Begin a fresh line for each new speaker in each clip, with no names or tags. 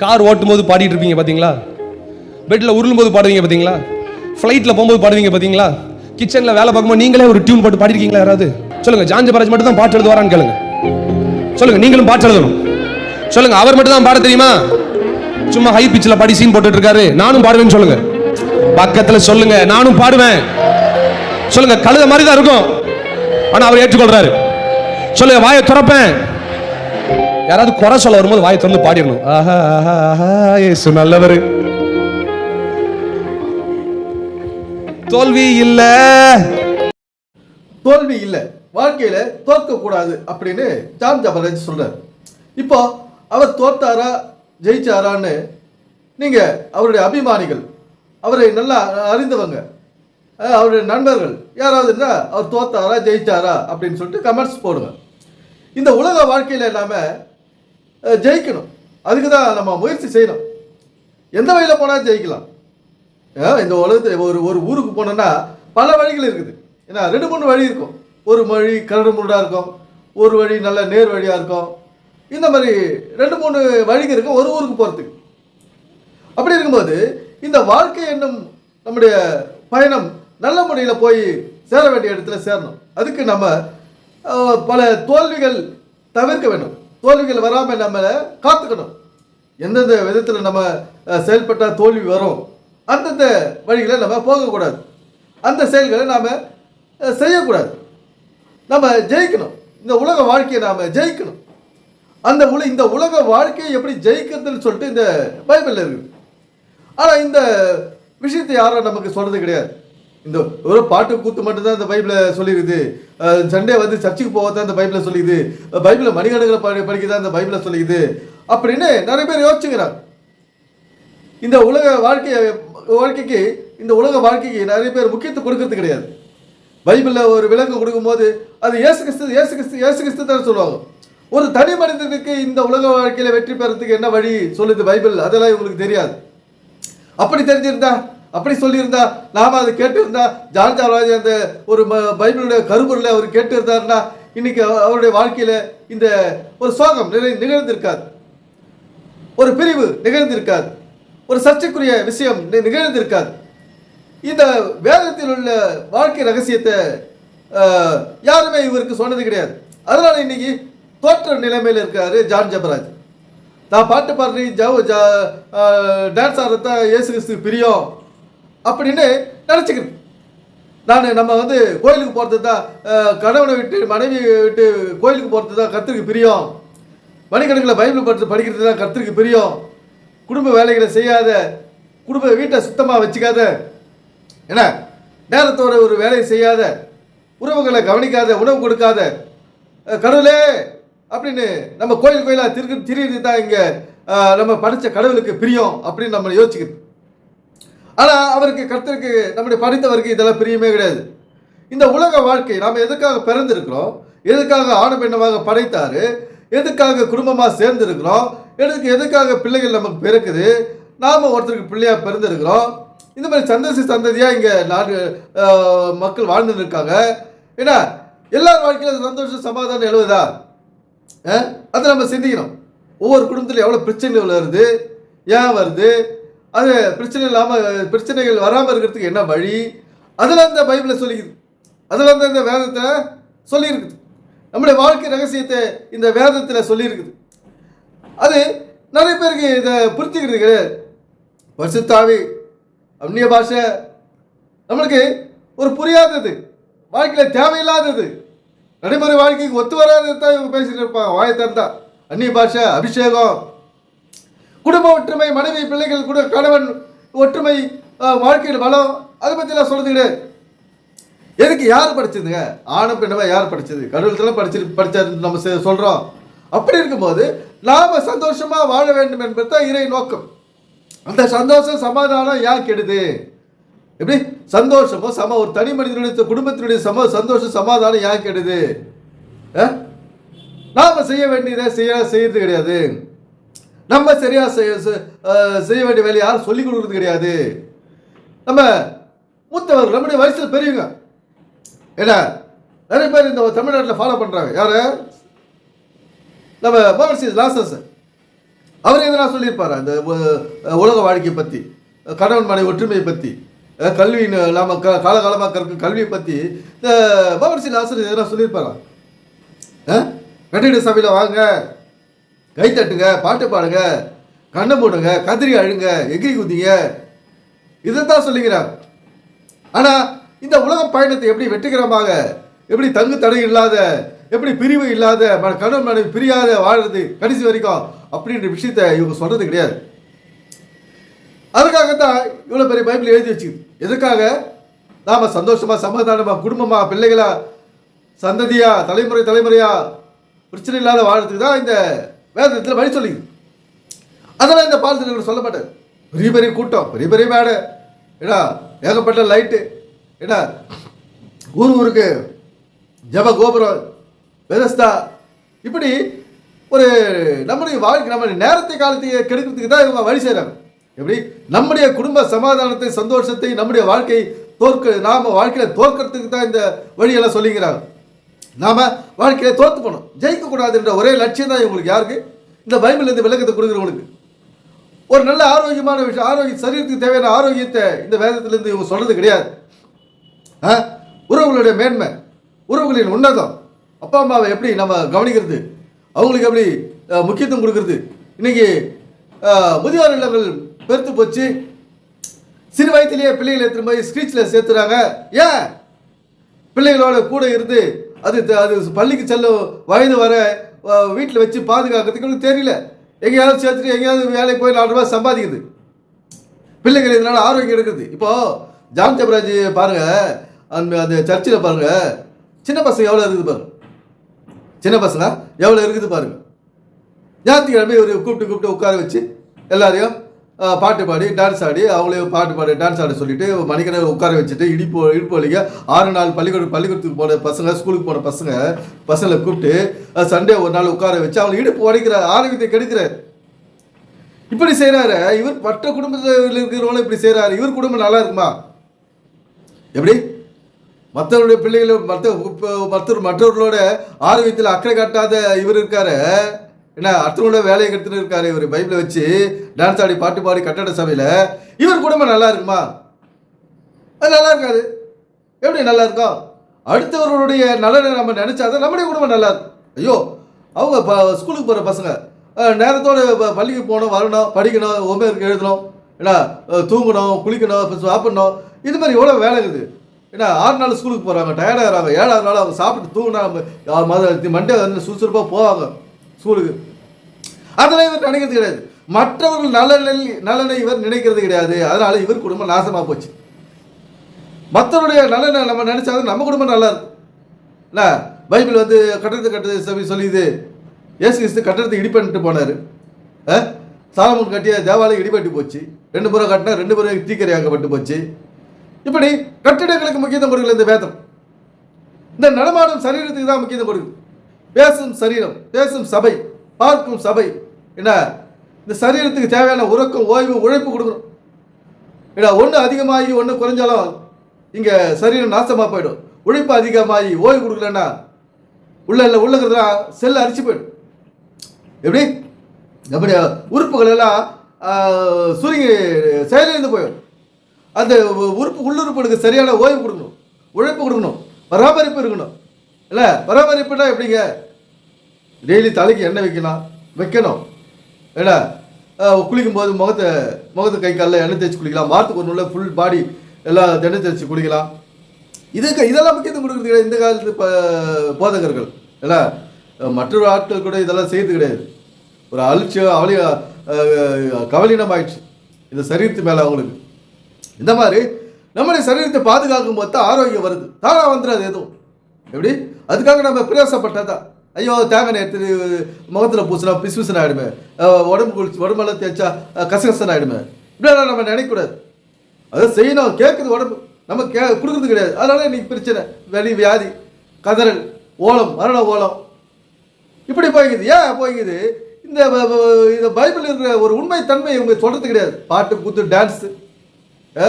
Car ஓட்டும் போது பாடிட்டு இருப்பீங்க பார்த்தீங்களா பெட்டில் உருளும் போது பாடுவீங்க பார்த்தீங்களா ஃப்ளைட்டில் போகும்போது பாடுவீங்க பார்த்தீங்களா கிச்சனில் வேலை பார்க்கும்போது நீங்களே ஒரு டியூன் போட்டு பாடிருக்கீங்களா யாராவது? சொல்லுங்க ஜான் பராஜ் மட்டும் தான் பாட்டு எழுதுவாரான்னு கேளுங்க. சொல்லுங்க நீங்களும் பாட்டு எழுதணும். சொல்லுங்க அவர் மட்டும் தான் பாட தெரியுமா? சும்மா ஹை பிச்சில் பாடி சீன் போட்டுட்டு இருக்காரு நானும் பாடுவேன்னு சொல்லுங்க. பக்கத்தில் சொல்லுங்க நானும் பாடுவேன். சொல்லுங்க கழுத மாதிரி தான் இருக்கும். ஆனால் அவர் ஏற்றுக்கொள்றாரு. சொல்லுங்க வாயை துறப்பேன். யாராவது குறை சொல்ல வரும்போது வாயை திறந்து பாடிடணும். ஆஹா ஆஹா ஆஹா நல்லவர். தோல்வி இல்ல.
தோல்வி இல்லை. வாழ்க்கையில தோற்கக்கூடாது அப்படின்னு ஜான் ஜபரஜ் சொல்றார். இப்போ அவர் தோத்தாரா ஜெயிச்சாரான்னு நீங்க அவருடைய அபிமானிகள் அவரை நல்லா அறிந்தவங்க அவருடைய நண்பர்கள் யாராவது என்ன அவர் தோத்தாரா ஜெயிச்சாரா அப்படின்னு சொல்லிட்டு கமெண்ட்ஸ் போடுங்க. இந்த உலக வாழ்க்கையில் நாம் ஜெயிக்கணும். அதுக்கு தான் நம்ம முயற்சி செய்யணும். எந்த வழியில் போனால் ஜெயிக்கலாம்? ஏன் இந்த உலகத்தில் ஒரு ஒரு ஊருக்கு போனோம்னா பல வழிகள் இருக்குது. ஏன்னா ரெண்டு மூணு வழி இருக்கும். ஒரு வழி கரடு முருடாக இருக்கும். ஒரு வழி நல்ல நேர் வழியாக இருக்கும். இந்த மாதிரி ரெண்டு மூணு வழிகள் இருக்கும் ஒரு ஊருக்கு போகிறதுக்கு அப்படி இருக்கும்போது இந்த வாழ்க்கை என்னும் நம்முடைய பயணம் நல்ல முறையில் போய் சேர வேண்டிய இடத்துல சேரணும். அதுக்கு நம்ம பல தோல்விகள் தவிர்க்க வேண்டும். தோல்விகள் வராமல் நம்மளை காத்துக்கணும். எந்தெந்த விதத்தில் நம்ம செயல்பட்டால் தோல்வி வரும் அந்தந்த வழிகளை நம்ம போகக்கூடாது. அந்த செயல்களை நாம் செய்யக்கூடாது. நம்ம ஜெயிக்கணும். இந்த உலக வாழ்க்கையை நாம் ஜெயிக்கணும். அந்த உல இந்த உலக வாழ்க்கையை எப்படி ஜெயிக்கிறதுன்னு சொல்லிட்டு இந்த பைபிளில் இருக்குது. ஆனால் இந்த விஷயத்தை யாரும் நமக்கு சொல்கிறது கிடையாது. இந்த ஒரு பாட்டு கூத்து மட்டும்தான் இந்த பைபிளில் சொல்லியிருக்குது சண்டே வந்து சர்ச்சுக்கு போகத்தான் இந்த பைபிளில் சொல்லிக்குது பைபிளில் மணிகணக்கில் படி படிக்கதான் இந்த பைபிளில் சொல்லிக்குது அப்படின்னு நிறைய பேர் யோசிச்சுக்கிறாங்க. இந்த உலக வாழ்க்கையை வாழ்க்கைக்கு இந்த உலக வாழ்க்கைக்கு நிறைய பேர் முக்கியத்துவம் கொடுக்கறது கிடையாது. பைபிளில் ஒரு விலங்கு கொடுக்கும்போது அது ஏசு கிறிஸ்து இயேசு கிறிஸ்து ஏசு கிறிஸ்து தான் சொல்லுவாங்க. ஒரு தனி மனிதனுக்கு இந்த உலக வாழ்க்கையில வெற்றி பெறத்துக்கு என்ன வழி சொல்லுது பைபிள்? அதெல்லாம் இவங்களுக்கு தெரியாது. அப்படி தெரிஞ்சிருந்தா அப்படி சொல்லியிருந்தா நாம அதை கேட்டிருந்தா ஜான் ஜாவராஜ் அந்த ஒரு பைபிளுடைய கருப்பொருளை அவர் கேட்டிருந்தாருன்னா இன்னைக்கு அவ- அவருடைய வாழ்க்கையில இந்த ஒரு சோகம் நிறை நிகழ்ந்திருக்காது. ஒரு பிரிவு நிகழ்ந்திருக்காது. ஒரு சர்ச்சைக்குரிய விஷயம் நிகழ்ந்திருக்காது. இந்த வேதத்தில் உள்ள வாழ்க்கை ரகசியத்தை யாருமே இவருக்கு சொன்னது கிடையாது. அதனால இன்னைக்கு தோற்ற நிலைமையில் இருக்காரு ஜான் ஜபராஜ் நான் பாட்டு பாடுறேன் ஜவ் ஜா டான்ஸ் ஆடுறதா இயேசு கிறிஸ்து பிரியம். அப்படின்னு நினச்சிக்கிறது. நான் நம்ம வந்து கோயிலுக்கு போகிறது தான் கணவனை விட்டு மனைவி விட்டு கோயிலுக்கு போகிறது தான் கருத்துக்கு பிரியம். மணிக்கணக்கில் பைபிள் படித்து படிக்கிறது தான் கருத்துக்கு பிரியம். குடும்ப வேலைகளை செய்யாத குடும்ப வீட்டை சுத்தமாக வச்சுக்காத என்ன? நேரத்தோட ஒரு வேலையை செய்யாத உறவுகளை கவனிக்காத உணவு கொடுக்காத கடவுளே! அப்படின்னு நம்ம கோயில் கோயிலாக திருக்கு திரியிறது தான் இங்கே நம்ம படித்த கடவுளுக்கு பிரியம் அப்படின்னு நம்ம யோசிக்கிறது. ஆனால் அவருக்கு கர்த்தருக்கு நம்முடைய படித்தவருக்கு இதெல்லாம் பிரியமே கிடையாது. இந்த உலக வாழ்க்கை நாம் எதுக்காக பிறந்திருக்கிறோம்? எதுக்காக ஆணு பெண்ணமாக படைத்தாரு? எதுக்காக குடும்பமாக சேர்ந்துருக்கிறோம்? எதுக்கு எதுக்காக பிள்ளைகள் நமக்கு பிறக்குது? நாம் ஒருத்தருக்கு பிள்ளையாக பிறந்திருக்கிறோம். இந்த மாதிரி சந்தசி சந்ததியாக இங்கே நாடு மக்கள் வாழ்ந்துன்னு இருக்காங்க. ஏன்னா எல்லார் வாழ்க்கையிலும் சந்தோஷம் சமாதானம் எழுவதா? அதை நம்ம சிந்திக்கணும். ஒவ்வொரு குடும்பத்தில் எவ்வளோ பிரச்சனைகள் வருது? ஏன் வருது? அது பிரச்சனை இல்லாமல் பிரச்சனைகள் வராமல் இருக்கிறதுக்கு என்ன வழி? அதில் அந்த பைபிளில் சொல்லிக்குது. அதில் வந்து இந்த வேதத்தில் சொல்லியிருக்குது. நம்முடைய வாழ்க்கை ரகசியத்தை இந்த வேதத்தில் சொல்லியிருக்குது. அது நிறைய பேருக்கு இதை புரிஞ்சுக்கிறது கிடையாது. பரிசுத்தாவி அந்நிய பாஷை. நம்மளுக்கு ஒரு புரியாதது. வாழ்க்கையில் தேவையில்லாதது. நடைமுறை வாழ்க்கைக்கு ஒத்து வராதது தான் இவங்க பேசிட்டு இருப்பாங்க. வாயை திறந்தா. அந்நிய பாஷை அபிஷேகம். குடும்ப ஒற்றுமை மனைவி பிள்ளைகள் கூட கணவன் ஒற்றுமை வாழ்க்கையில் பலம் அதை பற்றிலாம் சொல்றது கிடையாது. எதுக்கு யார் படிச்சதுங்க? ஆணும் பெண்ணவா யார் படிச்சது? கடவுள்தான் படிச்சு படிச்சாரு நம்ம செ- சொல்றோம். அப்படி இருக்கும்போது நாம சந்தோஷமா வாழ வேண்டும் என்பது தான் இறை நோக்கம். அந்த சந்தோஷம் சமாதானம் ஏன் கெடுது? எப்படி? சந்தோஷமோ சம ஒரு தனி மனிதனுடைய குடும்பத்தினுடைய சம சந்தோஷம் சமாதானம் ஏன் கெடுது? அஹ்? நாம செய்ய வேண்டியதை செய்ய செய்யறது கிடையாது. நம்ம சரியா செய்ய செய்ய வேண்டிய வேலையை யாரும் சொல்லிக் கொடுக்கறது கிடையாது. நம்ம மூத்தவர் நம்முடைய வயசில் பெரியவங்க. என்ன? நிறைய பேர் இந்த தமிழ்நாட்டில் ஃபாலோ பண்ணுறாங்க யார்? நம்ம மகர்ஷி லாசஸ் அவர் எதனா சொல்லியிருப்பார்? அந்த உலக வாழ்க்கையை பற்றி கணவன் மனை ஒற்றுமையை பற்றி கல்வி நாம க காலகாலமாக கற்கும் கல்வியை பற்றி இந்த பகவத்சீல ஆசிரியர் எதனா சொல்லியிருப்பாரா? ஆ? கட்டிட சபையில் வாங்க. கை தட்டுங்க பாட்டு பாடுங்க கண்ணை போடுங்க கதிரி அழுங்க எகிரி குதிங்க. இதைத்தான் சொல்லுகிறார். ஆனா இந்த உலக பயணத்தை எப்படி வெற்றிகரமாக எப்படி தங்கு தடை இல்லாத எப்படி பிரிவு இல்லாத கணவன் மனைவி பிரியாத வாழ்றது கடைசி வரைக்கும் அப்படின்ற விஷயத்த இவங்க சொல்றது கிடையாது. அதுக்காகத்தான் இவ்வளோ பெரிய பைபிள் எழுதி வச்சுக்குது. எதுக்காக நாம சந்தோஷமா சமாதானமா குடும்பமா பிள்ளைகளா சந்ததியா தலைமுறை தலைமுறையா பிரச்சனை இல்லாத வாழறதுக்கு தான் இந்த வேதத்தில் வழி சொல்லிது. அதெல்லாம் இந்த பாலத்தில் சொல்ல மாட்டார் பெரிய பெரிய கூட்டம் பெரிய பெரிய மேடை. ஏடா ஏகப்பட்ட லைட்டு ஏடா ஊர் ஊருக்கு ஜப கோபுரம் வெதஸ்தா இப்படி ஒரு நம்முடைய வாழ்க்கை நம்ம நேரத்தை காலத்தை கெடுக்கிறதுக்கு தான் இவங்க வழி செய்கிறாங்க எப்படி? நம்முடைய குடும்ப சமாதானத்தை சந்தோஷத்தை நம்முடைய வாழ்க்கை தோற்க நாம வாழ்க்கையில் தோற்கிறதுக்கு தான் இந்த வழியெல்லாம் சொல்லிக்கிறாங்க. நாம் வாழ்க்கையில தோற்று போனோம். ஜெயிக்கக்கூடாதுன்ற ஒரே லட்சியம் தான் இவங்களுக்கு யாருக்கு? இந்த பைபிள் இந்த விளக்கத்தை கொடுக்குறவங்களுக்கு. ஒரு நல்ல ஆரோக்கியமான விஷயம் ஆரோக்கிய சரீரத்துக்கு தேவையான ஆரோக்கியத்தை இந்த வேதத்திலிருந்து இவங்க சொல்கிறது கிடையாது. ஆ? உறவுகளுடைய மேன்மை உறவுகளின் உன்னதம். அப்பா அம்மாவை எப்படி நம்ம கவனிக்கிறது? அவங்களுக்கு எப்படி முக்கியத்துவம் கொடுக்கறது? இன்னைக்கு முதியோர் இல்லங்கள் பெருத்து போச்சு. சிறு வயதிலேயே பிள்ளைகளை எடுத்துகிட்டு போய் ஸ்க்ரீச்சில் சேர்த்துறாங்க. ஏன்? பிள்ளைகளோட கூட இருந்து அது அது பள்ளிக்கு செல்லும் வயது வர வீட்டில் வச்சு பாதுகாக்கிறதுக்கு தெரியல. எங்கேயாவது சேர்த்துட்டு எங்கேயாவது வேலைக்கு போய் நாலு ரூபாய் சம்பாதிக்குது பிள்ளைகள் இதனால் ஆரோக்கியம் எடுக்குது இப்போ ஜான் ஜபராஜ் பாருங்க. அந்த அந்த சர்ச்சில் பாருங்க. சின்ன பசங்க எவ்வளோ இருக்குது பாருங்க சின்ன பசங்க எவ்வளோ இருக்குது பாருங்க. ஞாயிற்றுக்கிழமை ஒரு கூப்பிட்டு கூப்பிட்டு உட்கார வச்சு எல்லாரையும் பாட்டு பாடி டான்ஸ் ஆடி அவங்களையும் பாட்டு பாடி டான்ஸ் ஆட சொல்லிட்டு மணிக்கணக்கில் உட்கார வச்சுட்டு இடிப்பு இடுப்பு வலிக்க ஆறு நாள் பள்ளிக்கூடம் பள்ளிக்கூடத்துக்கு போன பசங்க ஸ்கூலுக்கு போன பசங்க பசங்களை கூப்பிட்டு சண்டே ஒரு நாள் உட்கார வச்சு அவங்க இடுப்பு உடைக்கிறார் ஆரோக்கியத்தை கெடுக்கிறார் இப்படி செய்கிறாரு இவர் மற்ற குடும்பத்தில் இருக்கிறவங்களும் இப்படி செய்கிறாரு இவர் குடும்பம் நல்லா இருக்குமா? எப்படி? மற்றவருடைய பிள்ளைகளை மற்ற மற்ற மற்றவர்களோட ஆரோக்கியத்தில் அக்கறை காட்டாத இவர் இருக்காரு. என்ன அடுத்தவங்களோட வேலையை கெடுத்துட்டு இருக்காரு இவர் பைபிளை வச்சு டான்ஸ் ஆடி பாட்டு பாடி கட்டட சபையில். இவர் குடும்பம் நல்லா இருக்குமா? அது நல்லா இருக்காது. எப்படி நல்லா இருக்கும் அடுத்தவர்களுடைய நலனை நம்ம நினைச்சாதான் நம்முடைய குடும்பம் நல்லா இருக்கும். ஐயோ அவங்க ப- ஸ்கூலுக்கு போகிற பசங்க நேரத்தோடு பள்ளிக்கு போகணும் வரணும் படிக்கணும் ஹோம்ஒர்க் எழுதணும் என்ன தூங்கணும் குளிக்கணும் சாப்பிடணும். இது மாதிரி எவ்வளோ வேலை இருக்குது. ஏன்னா ஆறு நாள் ஸ்கூலுக்கு போகிறாங்க டயர்டாகிறாங்க ஏழாவது நாள் அவங்க சாப்பிட்டு தூங்கினா மண்டே வந்து சுறுசுறுப்பாக போவாங்க. ஸ்கூலுக்கு அதெல்லாம் இவர் நினைக்கிறது கிடையாது. மற்றவர்கள் நலனில் நலனை இவர் நினைக்கிறது கிடையாது. அதனால இவர் குடும்பம் நாசமாக போச்சு. மற்றவருடைய நலனை நம்ம நினைச்சாலும் நம்ம குடும்பம் நல்லா இருக்கும். பைபிள் வந்து கட்டடத்தை கட்டுறது சபை சொல்லிது. இயேசு கிறிஸ்து கட்டடத்தை இடி பண்ணிட்டு போனார். சாலமுன் கட்டிய தேவாலயம் இடிபட்டு போச்சு. ரெண்டு முறை கட்டினா ரெண்டு முறை தீக்கரையாக்கப்பட்டு போச்சு. இப்படி கட்டிடங்களுக்கு முக்கியத்துவம் கொடுக்கல இந்த வேதம். இந்த நடமாடும் சரீரத்துக்கு தான் முக்கியத்துவம் கொடுக்குது. பேசும் சரீரம் பேசும் சபை பார்க்கும் சபை. என்ன? இந்த சரீரத்துக்கு தேவையான உறக்கம் ஓய்வு உழைப்பு கொடுக்கணும். ஏன்னா ஒன்று அதிகமாகி ஒன்று குறைஞ்சாலும் இங்கே சரீரம் நாசமாக போயிடும். உழைப்பு அதிகமாகி ஓய்வு கொடுக்கலன்னா உள்ள இல்லை உள்ளங்கிறதுலாம் செல் அரிச்சு போயிடும். எப்படி? நம்முடைய உறுப்புகள் எல்லாம் சுருங்கி செயலிழந்து போயிடும். அந்த உறுப்பு உள்ளுறுப்புகளுக்கு சரியான ஓய்வு கொடுக்கணும். உழைப்பு கொடுக்கணும். பராமரிப்பு இருக்கணும். இல்லை பராமரிப்புனா எப்படிங்க? டெய்லி தலைக்கு எண்ணெய் வைக்கலாம். வைக்கணும். என்ன குளிக்கும்போது குளிக்கும் போது முகத்தை முகத்தை கை காலில் எண்ணெய் தேய்ச்சி குளிக்கலாம். வாரத்துக்கு ஒரு நாள் ஃபுல் பாடி எல்லாம் எண்ணெய் தேய்ச்சி குளிக்கலாம். இதுக்கு இதெல்லாம் முக்கியத்துவம் கொடுக்குறது கிடையாது. இந்த காலத்து போதகர்கள். என்ன மற்றொரு ஆட்கள் கூட இதெல்லாம் செய்யறது கிடையாது. ஒரு அலட்சியம் அவளி கவலீனம் ஆயிடுச்சு இந்த சரீரத்து மேலே அவங்களுக்கு. இந்த மாதிரி நம்முடைய சரீரத்தை பாதுகாக்கும் போது தான் ஆரோக்கியம் வருது. தானாக வந்துடாது எதுவும். எப்படி? அதுக்காக நம்ம பிரயாசப்பட்டதா ஐயோ தேங்காய் எடுத்து முகத்தில் பூசினா பிசு பிசுன்னு ஆகிடுமே உடம்பு குளிச்சு உடம்பெல்லாம் தேய்ச்சா கசகசன் ஆகிடுமே இப்படியெல்லாம் நம்ம நினைக்கக்கூடாது. அதை செய்யணும் கேட்குது உடம்பு. நம்ம கே கொடுக்குறது கிடையாது. அதனால இன்னைக்கு பிரச்சனை வெளி வியாதி கதறல் ஓலம் மரண ஓலம். இப்படி போய்க்குது. ஏன் போய்க்குது? இந்த இந்த பைபிள் இருக்கிற ஒரு உண்மை தன்மை இவங்க சொல்கிறது கிடையாது. பாட்டு கூத்து டான்ஸு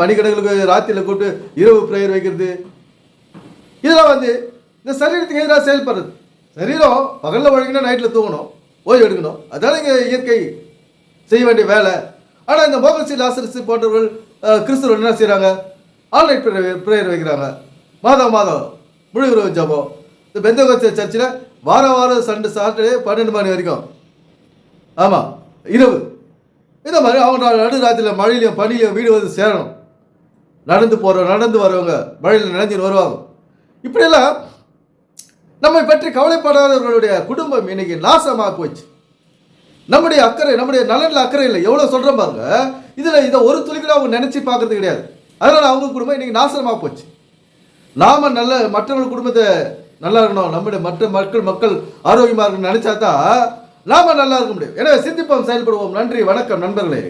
மணிக்கணங்களுக்கு ராத்திரியில் கூப்பிட்டு இரவு ப்ரேயர் வைக்கிறது. இதெல்லாம் வந்து இந்த சரீரத்துக்கு எதிராக செயல்படுறது. சரீரம் பகலில் வழங்கினா நைட்டில் தூங்கணும். ஓய்வு எடுக்கணும். அதான் இங்கே இயற்கை செய்ய வேண்டிய வேலை. ஆனால் இந்த மோகன்சி லாசரிசி போன்றவர்கள் கிறிஸ்துவர்கள் என்ன செய்கிறாங்க ஆன்லைன் ப்ரேயர் வைக்கிறாங்க. மாதம் மாதம் முழு இரவு ஜபம். இந்த பெந்தகோச்ச சர்ச்சில் வாரம் வாரம் சண்டே சாட்டர்டே பன்னெண்டு மணி வரைக்கும். ஆமாம் இரவு. இந்த மாதிரி அவங்க நடு ராத்திரியில் மழையிலையும் பனியிலையும் வீடு வந்து சேரணும். நடந்து போகிறவங்க நடந்து வரவங்க மழையில் நினைஞ்சிட்டு வருவாங்க. இப்படியெல்லாம் நம்மை பற்றி கவலைப்படாதவர்களுடைய குடும்பம் இன்னைக்கு நாசமாக போச்சு. நம்முடைய அக்கறை நம்முடைய நலனில் அக்கறை இல்லை. எவ்வளோ சொல்கிற பாருங்க. இதில் இதை ஒரு துளி கூட அவங்க நினச்சி பார்க்கறது கிடையாது. அதனால் அவங்க குடும்பம் இன்னைக்கு நாசமாக போச்சு. நாம நல்ல மற்றவர்கள் குடும்பத்தை நல்லா இருக்கணும். நம்முடைய மற்ற மக்கள் மக்கள் ஆரோக்கியமாக இருக்கணும்னு நினச்சா தான் நாம நல்லா இருக்க முடியும். எனவே சிந்திப்போம் செயல்படுவோம். நன்றி வணக்கம் நண்பர்களே.